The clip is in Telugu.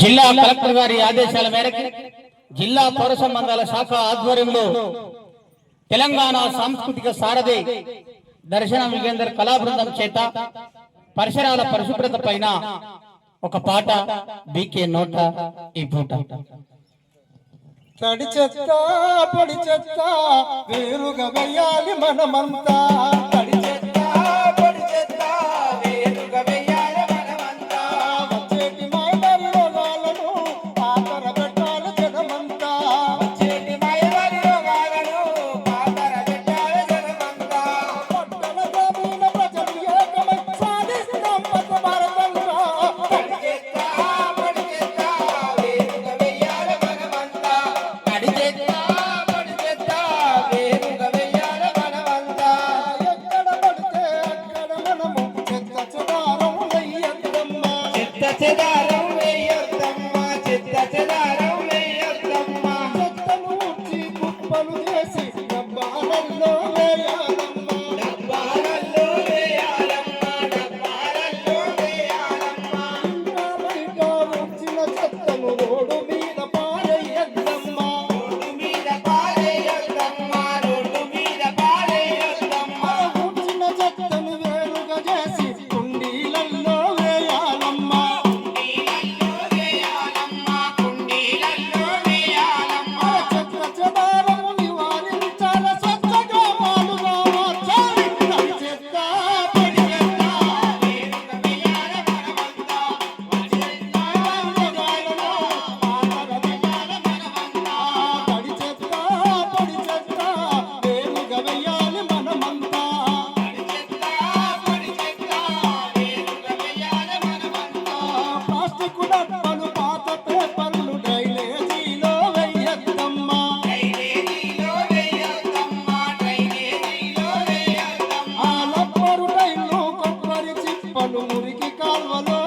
జిల్లా కలెక్టర్ గారి ఆదేశాల మేరకు జిల్లా పౌర సంబంధాల శాఖ ఆధ్వర్యంలో తెలంగాణ సాంస్కృతిక సారథి దర్శన విజేందర్ కళాబృందం చేత పరిసరాల పరిశుభ్రత పైన ఒక పాట బీకే నోట ఈ పూట. తడి చెత్త పొడి చెత్త వేరుగా వేయాలి మనమంతా. ছেড়ে দাও মুড়ি কি কাল বলো